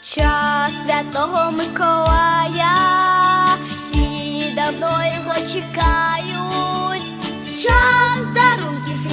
Час святого Миколая, всі давно його чекають, час дарунків.